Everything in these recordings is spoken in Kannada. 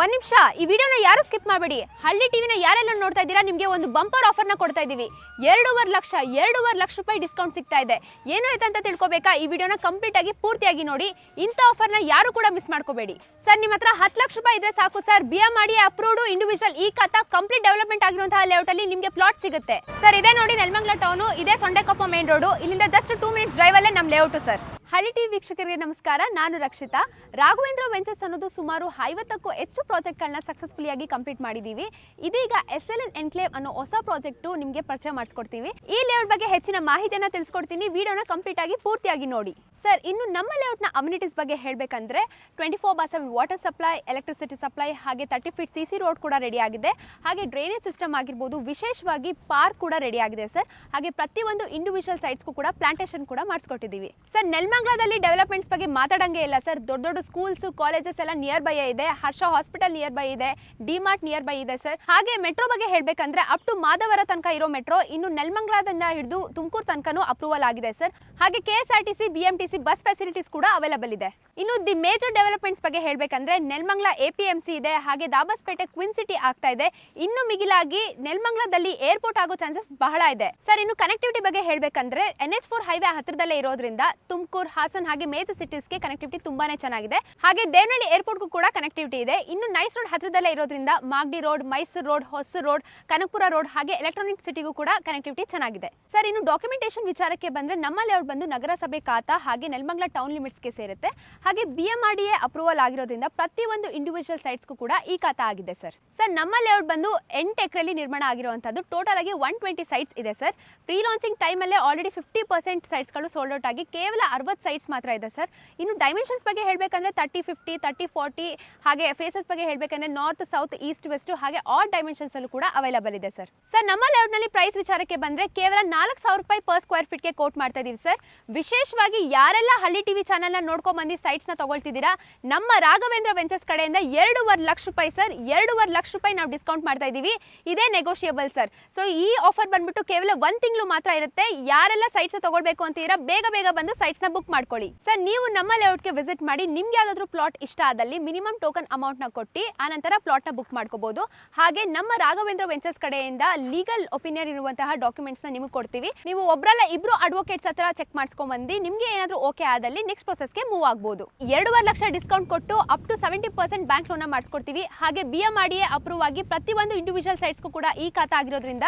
ಒಂದ್ ನಿಮಿಷ, ಈ ವಿಡಿಯೋನ ಯಾರು ಸ್ಕಿಪ್ ಮಾಡಬೇಡಿ? ಹಳ್ಳಿ ಟಿವಿನ ಯಾರೆಲ್ಲ ನೋಡ್ತಾ ಇದ್ದೀರಾ? ನಿಮಗೆ ಒಂದು ಬಂಪರ್ ಆಫರ್ನ ಕೊಡ್ತಾ ಇದೀವಿ ಎರಡೂವರೆ ಲಕ್ಷ ಎರಡೂವರೆ ಲಕ್ಷ ರೂಪಾಯಿ ಡಿಸ್ಕೌಂಟ್ ಸಿಗ್ತಾ ಇದೆ. ಏನು ಆಯ್ತು ಅಂತ ತಿಳ್ಕೊಬೇಕಾ? ಈ ವಿಡಿಯೋನ ಕಂಪ್ಲೀಟ್ ಆಗಿ ಪೂರ್ತಿಯಾಗಿ ನೋಡಿ. ಇಂಥ ಆಫರ್ನ ಯಾರು ಕೂಡ ಮಿಸ್ ಮಾಡ್ಕೋಬೇಡಿ. ಸರ್, ನಿಮ್ಮ ಹತ್ರ ಹತ್ತು ಲಕ್ಷ ರೂಪಾಯಿ ಇದ್ರೆ ಸಾಕು ಸರ್. ಬಿ ಎಂ ಮಾಡಿ ಅಪ್ರೂವ್ಡ್ ಇಂಡಿವಿಜುವಲ್ ಈ ಖಾತಾ ಕಂಪ್ಲೀಟ್ ಡೆವಲಪ್ಮೆಂಟ್ ಆಗಿರುವಂತಹ ಲೇಔಟ್ ಅಲ್ಲಿ ನಿಮಗೆ ಪ್ಲಾಟ್ ಸಿಗುತ್ತೆ. ಸರ್, ಇದೇ ನೋಡಿ ನೆಲಮಂಗಲ ಟೌನು ಇದೇ ಸೊಂಡೆಕೊಪ್ಪ ಮೇನ್ ರೋಡು ಇಲ್ಲಿಂದ ಜಸ್ಟ್ ಟೂ ಮಿನಿಟ್ಸ್ ಡ್ರೈವ್ ಅಲ್ಲೇ ನಮ್ಮ ಲೇಔಟ್ ಸರ್. ಹಳ್ಳಿ ಟಿವಿ ವೀಕ್ಷಕರಿಗೆ ನಮಸ್ಕಾರ. ನಾನು ರಕ್ಷಿತಾ. ರಾಘವೇಂದ್ರ ವೆಂಚರ್ಸ್ ಅನ್ನೋದು ಸುಮಾರು ಐವತ್ತಕ್ಕೂ ಹೆಚ್ಚು ಪ್ರಾಜೆಕ್ಟ್ಗಳನ್ನ ಸಕ್ಸಸ್ಫುಲಿ ಆಗಿ ಕಂಪ್ಲೀಟ್ ಮಾಡಿದ್ದೀವಿ ಇದೀಗ ಎಸ್ ಎಲ್ ಎನ್ ಎನ್ಕ್ಲೇವ್ ಅನ್ನೋ ಹೊಸ ಪ್ರಾಜೆಕ್ಟು ನಿಮಗೆ ಪರಿಚಯ ಮಾಡಿಸ್ಕೊಡ್ತೀವಿ. ಈ ಲೇಔಟ್ ಬಗ್ಗೆ ಹೆಚ್ಚಿನ ಮಾಹಿತಿಯನ್ನು ತಿಳಿಸ್ಕೊಡ್ತೀನಿ. ವಿಡಿಯೋನ ಕಂಪ್ಲೀಟ್ ಆಗಿ ಪೂರ್ತಿಯಾಗಿ ನೋಡಿ. ಸರ್ ಇನ್ನು ನಮ್ಮ ಲೇಔಟ್ನ ಅಮ್ಯುನಿಟೀಸ್ ಬಗ್ಗೆ ಹೇಳಬೇಕಂದ್ರೆ twenty four by seven water supply electricity supply ಹಾಗೆ thirty feet C C road ಕೂಡ ರೆಡಿ ಆಗಿದೆ. ಹಾಗೆ ಡ್ರೈನೇಜ್ ಸಿಸ್ಟಮ್ ಆಗಿರ್ಬೋದು, ವಿಶೇಷವಾಗಿ ಪಾರ್ಕ್ ಕೂಡ ರೆಡಿ ಆಗಿದೆ ಸರ್ ಹಾಗೆ ಪ್ರತಿಯೊಂದು ಇಂಡಿವಿಜುವಲ್ ಸೈಟ್ಸ್ಗೂ ಕೂಡ ಪ್ಲಾಂಟೇಶನ್ ಕೂಡ ಮಾಡಿಸ್ಕೊಟ್ಟಿದ್ದೀವಿ. ಸರ್ ನೆಲಮಂಗಲದಲ್ಲಿ ಡೆವಲಪ್ಮೆಂಟ್ಸ್ ಬಗ್ಗೆ ಮಾತಾಡಂಗೆ ಇಲ್ಲ ಸರ್. ದೊಡ್ಡ ದೊಡ್ಡ ಸ್ಕೂಲ್ಸ್ ಕಾಲೇಜಸ್ ಎಲ್ಲ ನಿಯರ್ ಬೈ ಇದೆ. ಹರ್ಷ ಹಾಸ್ಪಿಟಲ್ ನಿಯರ್ ಬೈ ಇದೆ. ಡಿಮಾರ್ಟ್ ನಿಯರ್ ಬೈ ಇದೆ ಸರ್. ಹಾಗೆ ಮೆಟ್ರೋ ಬಗ್ಗೆ ಹೇಳಬೇಕಂದ್ರೆ ಅಪ್ ಟು ಮಾದವರ ತನಕ ಇರೋ ಮೆಟ್ರೋ ಇನ್ನು ನೆಲ್ಮಂಗ್ಲಾದಿಂದ ಹಿಡಿದು ತುಮಕೂರು ತನಕನೂ ಅಪ್ರೂವಲ್ ಆಗಿದೆ ಸರ್. ಹಾಗೆ K S R T C B M T C bus facilities ಕೂಡ ಅವೈಲಬಲ್ ಇದೆ. ಇನ್ನು ದಿ ಮೇಜರ್ ಡೆವಲಪ್ಮೆಂಟ್ಸ್ ಬಗ್ಗೆ ಹೇಳಬೇಕಂದ್ರೆ Nelamangala A P M C ಇದೆ. ಹಾಗೆ ದಾಬಸ್ಪೇಟೆ ಕ್ವಿನ್ ಸಿಟಿ ಆಗ್ತಾ ಇದೆ. ಇನ್ನು ಮಿಗಿಲಾಗಿ ನೆಲ್ಮಂಗ್ಲದಲ್ಲಿ ಏರ್ಪೋರ್ಟ್ ಆಗೋ ಚಾನ್ಸಸ್ ಬಹಳ ಇದೆ. ಸರ್, ಇನ್ನು ಕನೆಕ್ಟಿವಿಟಿ ಬಗ್ಗೆ ಹೇಳಬೇಕಂದ್ರೆ ಎನ್ ಎಚ್ ಫೋರ್ ಹೈವೇ ಹತ್ತಿರದಲ್ಲೇ ಇರೋದ್ರಿಂದ ತುಮಕೂರು ಹಾಸನ್ ಹಾಗೆ ಮೇಜರ್ ಸಿಟೀಸ್ಗೆ ಕನೆಕ್ಟಿವಿಟಿ ತುಂಬಾನೇ ಚೆನ್ನಾಗಿದೆ. ಹಾಗೆ ದೇವನಹಳ್ಳಿ ಏರ್ಪೋರ್ಟ್ಗೂ ಕೂಡ ಕನೆಕ್ಟಿವಿಟಿ ಇದೆ. ಇನ್ನು ನೈಸ್ ರೋಡ್ ಹತ್ತಿರದಲ್ಲೇ ಇರೋದ್ರಿಂದ ಮಾಗಡಿ ರೋಡ್ ಮೈಸೂರು ರೋಡ್ ಹೊಸ ರೋಡ್ ಕನಕಪುರ ರೋಡ್ ಹಾಗೆ ಎಲೆಕ್ಟ್ರಾನಿಕ್ ಸಿಟಿಗೂ ಕೂಡ ಕನೆಕ್ಟಿವಿಟಿ ಚೆನ್ನಾಗಿದೆ. ಸರ್ ಇನ್ನು ಡಾಕ್ಯುಮೆಂಟೇಶನ್ ವಿಚಾರಕ್ಕೆ ಬಂದ್ರೆ ನಮ್ಮ ಲೇಔಟ್ ಬಂದು ನಗರಸಭೆ ಖಾತಾ ಹಾಗೆ ನೆಲಮಂಗ್ಲ ಟೌನ್ ಲಿಮಿಟ್ಸ್ಗೆ ಸೇರುತ್ತೆ. ಹಾಗೆ B M R D A approval ಆಗಿರೋದ್ರಿಂದ ಪ್ರತಿಯೊಂದು ಇಂಡಿವಿಜುವಲ್ ಸೈಟ್ಸ್ಗೂ ಕೂಡ ಈ ಖಾತಾ ಆಗಿದೆ ಸರ್ ಸರ್, ನಮ್ಮ ಲೇಔಟ್ ಬಂದು ಎಂಟು ಎಕರೆಲಿ ನಿರ್ಮಾಣ ಆಗಿರುವಂಥದ್ದು. ಟೋಟಲ್ ಆಗಿ ಒನ್ ಟ್ವೆಂಟಿ ಸೈಟ್ಸ್ ಇದೆ ಸರ್. ಪ್ರೀ ಲಾಂಚಿಂಗ್ ಟೈಮಲ್ಲೇ ಆಲ್ರೆಡಿ ಫಿಫ್ಟಿ ಪರ್ಸೆಂಟ್ ಸೈಟ್ಸ್ಗಳು ಸೋಲ್ಡ್ ಔಟ್ ಆಗಿ ಕೇವಲ ಅರವತ್ತು ಸೈಟ್ಸ್ ಮಾತ್ರ ಇದೆ ಸರ್. ಇನ್ನು ಡೈಮೆನ್ಷನ್ಸ್ ಬಗ್ಗೆ ಹೇಳಬೇಕಂದ್ರೆ ತರ್ಟಿ ಫಿಫ್ಟಿ ತರ್ಟಿ ಫಾರ್ಟಿ ಹಾಗೆ ಫೇಸಸ್ ಬಗ್ಗೆ ಹೇಳಬೇಕಂದ್ರೆ ನಾರ್ತ್ ಸೌತ್ ಈಸ್ಟ್ ವೆಸ್ಟ್ ಹಾಗೆ ಆಲ್ ಡೈಮೆನ್ಷನ್ಸ್ ಅಲ್ಲೂ ಕೂಡ ಅವೈಲಬಲ್ ಇದೆ ಸರ್. ಸರ್, ನಮ್ಮ ಲೇಔಟ್ನಲ್ಲಿ ಪ್ರೈಸ್ ವಿಚಾರಕ್ಕೆ ಬಂದರೆ ಕೇವಲ ನಾಲ್ಕು ಸಾವಿರ ರೂಪಾಯಿ ಪರ್ ಸ್ಕ್ವೇರ್ ಫೀಟ್ಗೆ ಕೋಟ್ ಮಾಡ್ತಾ ಇದ್ದೀವಿ ಸರ್. ವಿಶೇಷವಾಗಿ ಯಾರೆಲ್ಲ ಹಳ್ಳಿ ಟಿವಿ ಚಾನಲ್ನ ನೋಡ್ಕೊಂಡ್ ಬಂದು ಸೈಟ್ಸ್ನ ತಗೊಳ್ತಿದ್ದೀರಾ, ನಮ್ಮ ರಾಘವೇಂದ್ರ ವೆಂಚರ್ಸ್ ಕಡೆಯಿಂದ ಎರಡೂವರೆ ಲಕ್ಷ ರೂಪಾಯಿ ಸರ್. ಎರಡೂವರೆ ಲಕ್ಷ ರೂಪಾಯಿ ನಾವು ಡಿಸ್ಕೌಂಟ್ ಮಾಡ್ತಾ ಇದೀವಿ ಇದೇ ನೆಗೋಷಿಯಬಲ್ ಸರ್ ಸೊ ಈ ಆಫರ್ ಬಂದ್ಬಿಟ್ಟು ಕೇವಲ ಒಂದ್ ತಿಂಗಳು ಮಾತ್ರ ಇರುತ್ತೆ. ಯಾರೆಲ್ಲ ಸೈಟ್ಸ್ ತಗೊಳ್ಬೇಕು ಅಂತೀರಾ ಬೇಗ ಬೇಗ ಬಂದು ಸೈಟ್ಸ್ನ ಬುಕ್ ಮಾಡ್ಕೊಳ್ಳಿ. ಸರ್ ನೀವು ನಮ್ಮ ಲೇಔಟ್ಗೆ ವಿಸಿಟ್ ಮಾಡಿ, ನಿಮ್ಗೆ ಯಾವ್ದಾದ್ರು ಪ್ಲಾಟ್ ಇಷ್ಟ ಆದಲ್ಲಿ ಮಿನಿಮಮ್ ಟೋಕನ್ ಅಮೌಂಟ್ನ ಕೊಟ್ಟು ಆನಂತರ ಪ್ಲಾಟ್ನ ಬುಕ್ ಮಾಡ್ಕೋಬಹುದು ಹಾಗೆ ನಮ್ಮ ರಾಘವೇಂದ್ರ ವೆಂಚರ್ಸ್ ಕಡೆಯಿಂದ ಲೀಗಲ್ ಒಪಿನಿಯನ್ ಇರುವಂತಹ ಡಾಕ್ಯುಮೆಂಟ್ಸ್ನ ನಿಮಗೆ ಕೊಡ್ತೀವಿ. ನೀವು ಒಬ್ರಲ್ಲ ಇಬ್ರು ಅಡ್ವೊಕೇಟ್ಸ್ ಹತ್ರ ಚೆಕ್ ಮಾಡ್ಸ್ಕೊಂಡ್ ಬಂದು, ನಿಮ್ಗೆ ಏನಾದ್ರು ಓಕೆ ಆದಲ್ಲಿ ನೆಕ್ಸ್ಟ್ ಪ್ರೊಸೆಸ್ಗೆ ಮೂವ್ ಆಗ್ಬೋದು. ಎರಡೂವರೆ ಲಕ್ಷ ಡಿಸ್ಕೌಂಟ್ ಕೊಟ್ಟು up to seventy percent bank loan ಮಾಡಿಸ್ಕೊಡ್ತೀವಿ. ಹಾಗೆ ಬಿ ಎಂ ಆರ್ ಆಗಿ ಪ್ರತಿಯೊಂದು ಇಂಡಿವಿಜುವಲ್ ಸೈಟ್ಸ್ಗೂ ಕೂಡ ಈ ಖಾತಾ ಆಗಿರೋದ್ರಿಂದ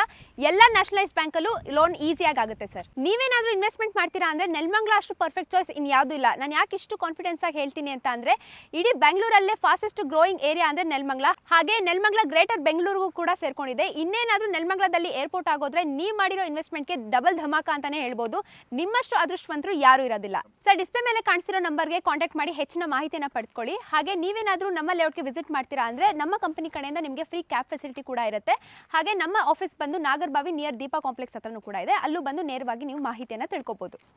ಎಲ್ಲ ನ್ಯಾಷನಲೈಸ್ ಬ್ಯಾಂಕಲ್ಲೂ ಲೋನ್ ಈಸಿಯಾಗಿ ಆಗುತ್ತೆ ಸರ್ ನೀವೇನಾದರೂ ಇನ್ವೆಸ್ಟ್ಮೆಂಟ್ ಮಾಡ್ತೀರಾ ಅಂದ್ರೆ ನೆಲ್ಮಂಗ್ಲ ಅಷ್ಟು ಪರ್ಫೆಕ್ಟ್ ಚಾಯ್ಸ್ ಇನ್ ಯಾವುದು ಇಲ್ಲ. ನಾನು ಯಾಕೆ ಇಷ್ಟು ಕಾನ್ಫಿಡೆನ್ಸ್ ಆಗಿ ಹೇಳ್ತೀನಿ ಅಂತ ಅಂದರೆ ಇಡೀ ಬೆಂಗಳೂರಲ್ಲೇ ಫಾಸ್ಟೆಸ್ಟ್ ಗ್ರೋಯಿಂಗ್ ಏರಿಯಾ ಅಂದ್ರೆ ನೆಲ್ಮಂಗ್ಲ. ಹಾಗೆ ನೆಲ್ಮಂಗ್ಲ ಗ್ರೇಟರ್ ಬೆಂಗಳೂರಿಗೂ ಕೂಡ ಸೇರ್ಕೊಂಡಿದೆ. ಇನ್ನೇನಾದರೂ ನೆಲ್ಮಂಗ್ಲದಲ್ಲಿ ಏರ್ಪೋರ್ಟ್ ಆಗೋದ್ರೆ ನೀವು ಮಾಡಿರೋ ಇನ್ವೆಸ್ಟ್ಮೆಂಟ್ಗೆ ಡಬಲ್ ಧಮಾಕ ಅಂತಾನೆ ಹೇಳ್ಬೋದು. ನಿಮ್ಮಷ್ಟು ಅದೃಷ್ಟವಂತರು ಯಾರು ಇರೋದಿಲ್ಲ. ಸರ್ ಡಿಸ್ಪ್ಲೇ ಮೇಲೆ ಕಾಣಿಸಿರೋ ನಂಬರ್ಗೆ ಕಾಂಟ್ಯಾಕ್ಟ್ ಮಾಡಿ ಹೆಚ್ಚಿನ ಮಾಹಿತಿಯನ್ನು ಪಡ್ಕೊಳ್ಳಿ. ಹಾಗೆ ನೀವೇನಾದ್ರೂ ನಮ್ಮ ಲೇಔಟ್ಗೆ ವಿಸಿಟ್ ಮಾಡ್ತೀರಾ ಅಂದ್ರೆ ನಮ್ಮ ಕಂಪನಿ ಕಡೆಯಿಂದ ನಿಮಗೆ ಫ್ರೀ ಕ್ಯಾಬ್ ಫೆಸಿಲಿಟಿ ಕೂಡ ಇರುತ್ತೆ. ಹಾಗೆ ನಮ್ಮ ಆಫೀಸ್ ಬಂದು ನಾಗರ್ಬಾವಿ ನಿಯರ್ ದೀಪಾ ಕಾಂಪ್ಲೆಕ್ಸ್ ಹತ್ರನೂ ಕೂಡ ಇದೆ. ಅಲ್ಲೂ ಬಂದು ನೇರವಾಗಿ ನೀವು ಮಾಹಿತಿಯನ್ನು ತಿಳ್ಕೊಬೋದು.